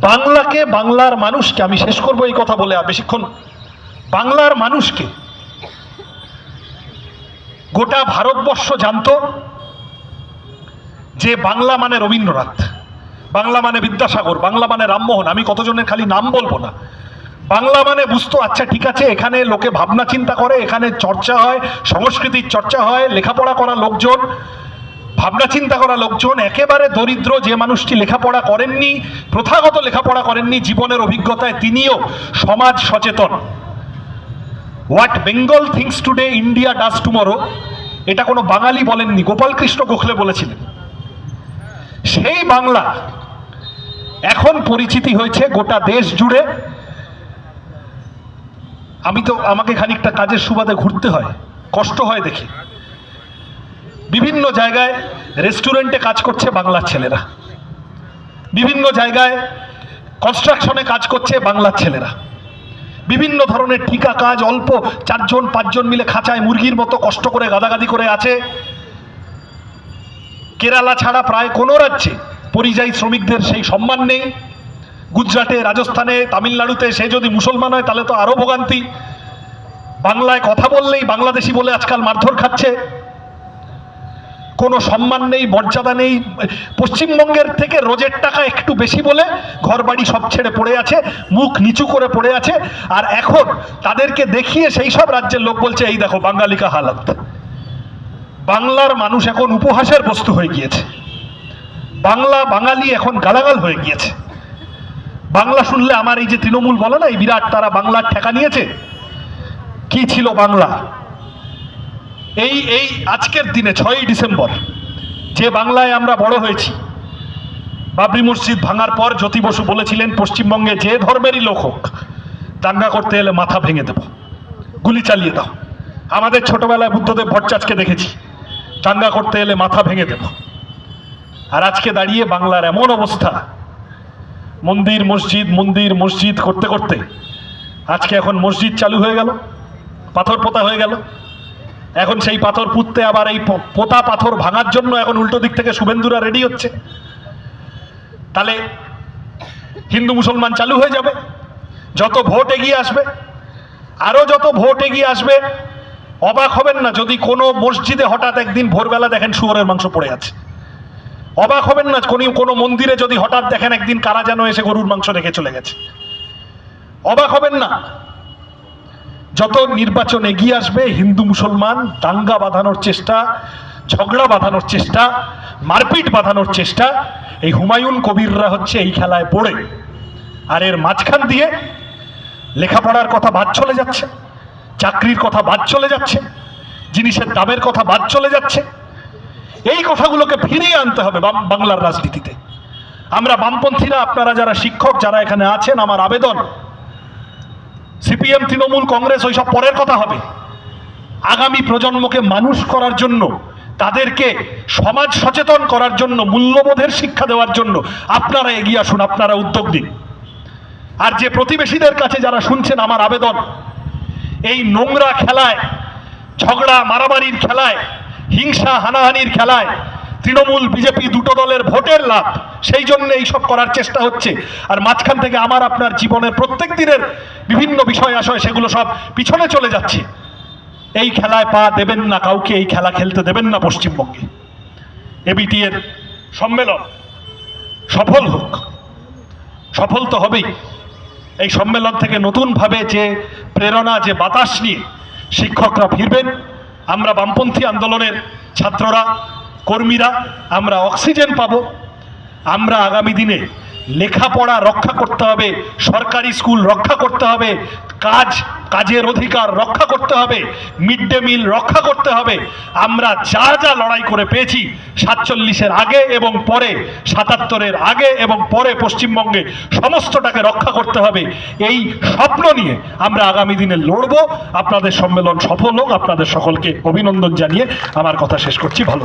বাংলাকে, বাংলার মানুষকে, আমি শেষ করব এই কথা বলে, আর বেশিক্ষণ বাংলার মানুষকে গোটা ভারতবর্ষ জানতো যে বাংলা মানে রবীন্দ্রনাথ, বাংলা মানে বিদ্যাসাগর, বাংলা মানে রামমোহন। আমি কতজনের খালি নাম বলব না। বাংলা মানে বুঝতো আচ্ছা ঠিক আছে, এখানে লোকে ভাবনা চিন্তা করে, এখানে চর্চা হয়, সংস্কৃতির চর্চা হয়, লেখাপড়া করা লোকজন ভাবনা চিন্তা করা লোকজন, একেবারে দরিদ্র যে মানুষটি লেখাপড়া করেননি, প্রথাগত লেখাপড়া করেননি, জীবনের অভিজ্ঞতায় তিনিও সমাজ সচেতন। What Bengal thinks today India does tomorrow এটা কোনো বাঙালি বলেননি, গোপালকৃষ্ণ গোখলে বলেছিলেন। সেই বাংলা এখন পরিচিতি হয়েছে গোটা দেশ জুড়ে। আমি তো, আমাকে খানিকটা কাজের সুবাদে ঘুরতে হয়, কষ্ট হয় দেখি। বিভিন্ন জায়গায় রেস্টুরেন্টে কাজ করছে বাংলার ছেলেরা। বিভিন্ন জায়গায় কনস্ট্রাকশনে কাজ করছে বাংলার ছেলেরা। বিভিন্ন ধরনের ঠিকা কাজ অল্প চারজন, পাঁচজন মিলে খাঁচায় মুরগির মতো কষ্ট করে গাদাগাদি করে আছে। কেরালা ছাড়া প্রায় কোনো রাজ্যে পরিযায়ী শ্রমিকদের সেই সম্মান নেই। গুজরাটে, রাজস্থানে, তামিলনাড়ুতে সে যদি মুসলমান হয়, তাহলে তো আরও ভোগান্তি। বাংলায় কথা বললেই বাংলাদেশি বলে আজকাল মারধর খাচ্ছে। কোনো সম্মান নেই, মর্যাদা নেই। পশ্চিমবঙ্গের থেকে রোজের টাকা একটু বেশি বলে ঘরবাড়ি সব ছেড়ে পড়ে আছে, মুখ নিচু করে পড়ে আছে। আর এখন তাদেরকে দেখিয়ে সেই সব রাজ্যের লোক বলছে, এই দেখো বাঙালিকা হালাত। বাংলার মানুষ এখন উপহাসের বস্তু হয়ে গিয়েছে। বাংলা, বাঙালি এখন গালাগাল হয়ে গিয়েছে। বাংলা শুনলে আমার এই যে তৃণমূল বলে না, এই বিরাট তারা বাংলার ঠেকা নিয়েছে? কি ছিল বাংলা? এই এই আজকের দিনে ছয়ই ডিসেম্বর, যে বাংলায় আমরা বড় হয়েছি, বাবরি মসজিদ ভাঙার পর জ্যোতি বসু বলেছিলেন, পশ্চিমবঙ্গে যে ধর্মেরই লোক হোক, দাঙ্গা করতে এলে মাথা ভেঙে দেব, গুলি চালিয়ে দাও। আমাদের ছোটবেলায় বুদ্ধদেব ভট্টাচার্যকে দেখেছি, দাঙ্গা করতে এলে মাথা ভেঙে দেব। আর আজকে দাঁড়িয়ে বাংলার এমন অবস্থা, মন্দির, মসজিদ মন্দির, মসজিদ করতে করতে, আজকে এখন মসজিদ চালু হয়ে গেল, পাথর পোতা হয়ে গেল এখন সেই পাথর পুঁততে আবার এই পোতা পাথর ভাঙার জন্য এখন উল্টো দিক থেকে শুভেন্দুরা রেডি হচ্ছে। তাহলে হিন্দু মুসলমান চালু হয়ে যাবে। যত ভোট এগিয়ে আসবে আরও যত ভোট এগিয়ে আসবে, অবাক হবেন না যদি কোনো মসজিদে হঠাৎ একদিন ভোরবেলা দেখেন শুয়োরের মাংস পড়ে আছে। অবাক হবেন না কোনো কোনো মন্দিরে যদি হঠাৎ দেখেন একদিন কারা যেন এসে গরুর মাংস রেখে চলে গেছে। অবাক হবেন না। যত নির্বাচন এগিয়ে আসবে, হিন্দু মুসলমান, দাঙ্গা বাঁধানোর চেষ্টা, ঝগড়া বাঁধানোর চেষ্টা, মারপিট বাঁধানোর চেষ্টা, এই হুমায়ুন কবিররা হচ্ছে এই খেলায় পড়ে। আর এর মাঝখান দিয়ে লেখাপড়ার কথা বাদ চলে যাচ্ছে, চাকরির কথা বাদ চলে যাচ্ছে, জিনিসের দামের কথা বাদ চলে যাচ্ছে। এই কথাগুলোকে ফিরিয়ে আনতে হবে বাংলার রাজনীতিতে। আমরা বামপন্থীরা, আপনারা যারা শিক্ষক, যারা এখানে আছেন, আমার আবেদন সিপিএম, তৃণমূল, কংগ্রেস, ওইসব পরের কথা হবে। আগামী প্রজন্মকে মানুষ করার জন্য, তাদেরকে সমাজ সচেতন করার জন্য, মূল্যবোধের শিক্ষা দেওয়ার জন্য আপনারা এগিয়ে আসুন, আপনারা উদ্যোগ দিন আর যে প্রতিবেশীদের কাছে যারা শুনছেন আমার আবেদন, এই নোংরা খেলায়, ঝগড়া, মারামারির খেলায়, হিংসা, হানাহানির খেলায় তৃণমূল, বিজেপি দুটো দলের ভোটের লাভ। সেই জন্য এইসব করার চেষ্টা হচ্ছে। আর মাঝখান থেকে আমার আপনার জীবনের প্রত্যেক দিনের বিভিন্ন বিষয় আশয়, সেগুলো সব পিছনে চলে যাচ্ছে। এই খেলায় পা দেবেন না কাউকে, এই খেলা খেলতে দেবেন না পশ্চিমবঙ্গে। এবিটি এর সম্মেলন সফল হোক। সফল তো হবেই। এই সম্মেলন থেকে নতুনভাবে যে প্রেরণা, যে বাতাস নিয়ে শিক্ষকরা ফিরবেন, আমরা বামপন্থী আন্দোলনের ছাত্ররা কর্মীরা, আমরা অক্সিজেন পাব। আমরা আগামী দিনে লেখাপড়া রক্ষা করতে হবে, সরকারি স্কুল রক্ষা করতে হবে, কাজ, কাজের অধিকার রক্ষা করতে হবে, মিড ডে মিল রক্ষা করতে হবে। আমরা যা যা লড়াই করে পেয়েছি, সাতচল্লিশের আগে এবং পরে, সাতাত্তরের আগে এবং পরে পশ্চিমবঙ্গে সমস্তটাকে রক্ষা করতে হবে। এই স্বপ্ন নিয়ে আমরা আগামী দিনে লড়ব। আপনাদের সম্মেলন সফল হোক। আপনাদের সকলকে অভিনন্দন জানিয়ে আমার কথা শেষ করছি। ভালো